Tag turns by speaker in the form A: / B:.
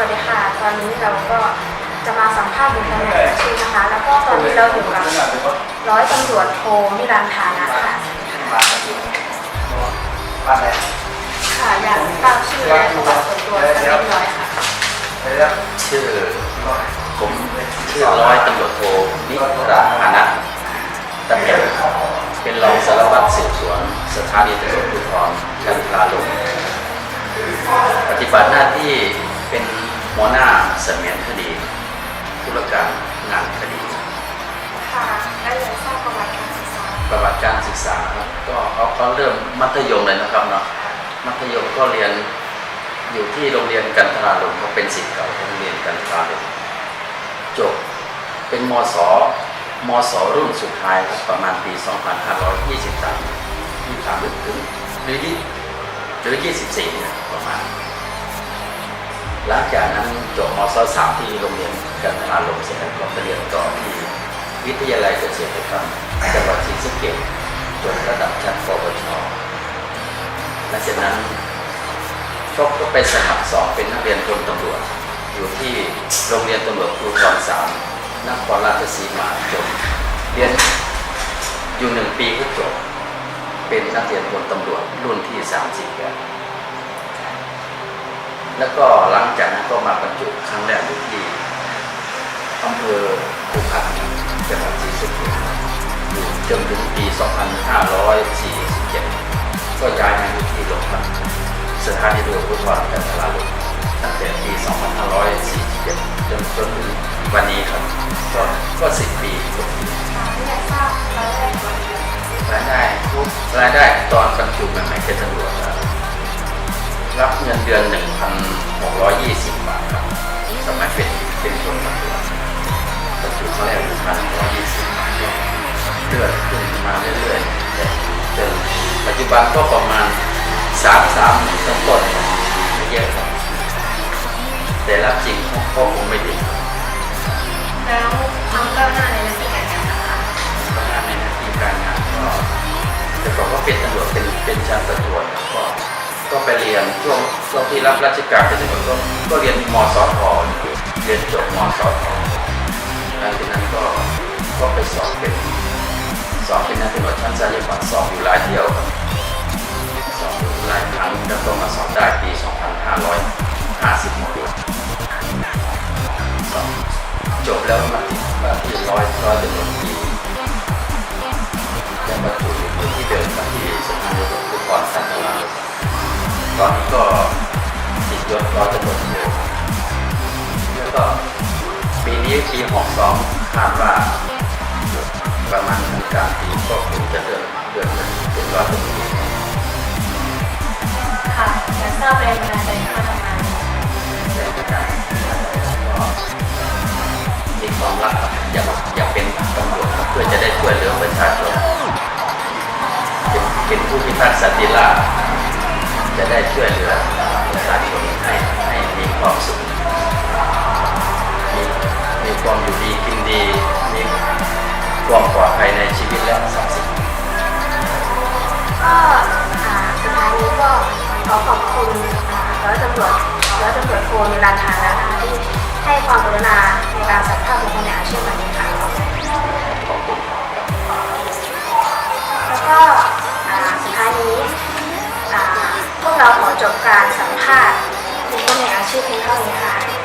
A: วัสดีค่ะ ตอนนี้เราก็จะมาสัมภาษณ์บุคคลในอาชีพนะคะ แล้วก็ตอนนี้เราอยู่กับร้อยตำรวจโทนิรันดร์ฐานะค่ะ
B: บ้านไหน
A: ค่ะอยากทราบชื่อและประวัติส่วนตัวสักเล็กน้อยค่ะ
C: ชื่อผมชื่อร้อยตำรวจโทนิรันฐานะตำแหน่งเป็นรองสารวัตรสืบสวนสถานีตำรวจภูธรกันทราลมปฏิบัติหน้าที่ หัวหน้าเสมียนคดีธุรการงานคดี
A: ค่ะได้เลยทราบประวัติการศึกษา
C: ประวัติการศึกษาครับก็เขาเขาเริ่มมัธยมเลยนะครับเนาะมัธยมก็เรียนอยู่ที่โรงเรียนกันทราลมเขาเป็นศิษย์เก่าของโรงเรียนกันทราลมจบเป็นมศมศรุ่นสุดท้ายครับประมาณปี 2523 23หรือถึงหรือยี่หรือ 24 เนี่ยประมาณ หลังจากนั้นจบมศสามที่โรงเรียนกันทราลมเสร็จแล้วก็ไปเรียนต่อที่วิทยาลัยเกษตรกรรมจังหวัดศรีสะเกษจนระดับชั้นปวชหลังจากนั้นก็ก็ไปสมัครสอบเป็นนักเรียนพลตำรวจ อยู่ที่โรงเรียนตำรวจภูธรสามนครราชสีมาจบเรียนอยู่หนึ่งปีก็จบ เป็นนักเรียนพลตำรวจรุ่นที่สามสิบแปด แล้วก็หลังจากนั้นก็มาบรรจุครั้งแรกที่อำเภอภูขันจังหวัดศรีสะเกษอยู่จนถึงปี 2547 ก็ย้ายมาอยู่ที่โรงพักสถานีตำรวจภูธรกันทราลุตั้งแต่ปี 2547 จนจนถึงวันนี้ครับ ก็ก็ 10 ปีกว่าปี
A: ค่ะที่อยากทราบรายได้ก่อนเลย
C: รายได้ทุกรายได้ตอนบรรจุใหม่ๆเป็นตำรวจครับรับเงินเดือน 1,620 บาทครับสมัยเป็นเป็นคนตำรวจบรรจุเขาแรก1,620 บาทก็เลื่อนขึ้นมาเรื่อยๆแต่จนปัจจุบันก็ประมาณ 33ต้นต้นๆไม่เยอะครับแต่รับจริงก็คงไม่ถึง
A: แล้วความก้าวหน้าในหน้าที่การงานนะคะ
C: ทำงานในหน้าที่การงานก็แต่ก่อนก็เป็นตำรวจเป็นเป็นชั้นประทวนก็ก็ไปเรียนช่วง ช่วงที่รับราชการเป็นตำรวจก็ก็เรียนมสทอยู่เรียนจบมสทหลังจากนั้นก็ก็ไปสอบเป็นสอบเป็นนักตำรวจชั้นสายบัตรสอบอยู่หลายเที่ยวสอบอยู่หลายครั้งแล้วก็มาสอบได้ปี 2556สอบจบแล้วมาที่มาที่ร้อยร้อยตำรวจตรียังมาถูกที่เดิมกับที่สถานีตำรวจภูธรสันติลา ตอนนี้ก็ติดยศร้อยตำรวจโทแล้วก็ปีนี้ปี62คาดว่าประมาณกลางปีก็คงจะเดินเดินเป็นร้อยตำรวจโท
A: ค่ะอยากทราบแรงบันดาลใจที่มาทำงาน
C: ในการก็มีความรักครับอยากอยากเป็นตำรวจครับเพื่อจะได้ช่วยเหลือประชาชนเป็นเป็นผู้พิทักษ์สันติราษ ความสุขมีมีความอยู่ดีกินดีมีความปลอดภัยในชีวิตและทรัพย์สิน
A: ก็อ่าสุดท้ายนี้ก็ขอขอบคุณอ่าร้อยตำรวจร้อยตำรวจโทนิรันดร์ฐานะคะที่ให้ความกรุณาในการสัมภาษณ์บุคคลในอาชีพแบบนี้ค่ะ
C: ขอบคุณ
A: แล้วก็อ่าสุดท้ายนี้อ่าพวกเราขอจบการสัมภาษณ์บุคคลใน อาชีพ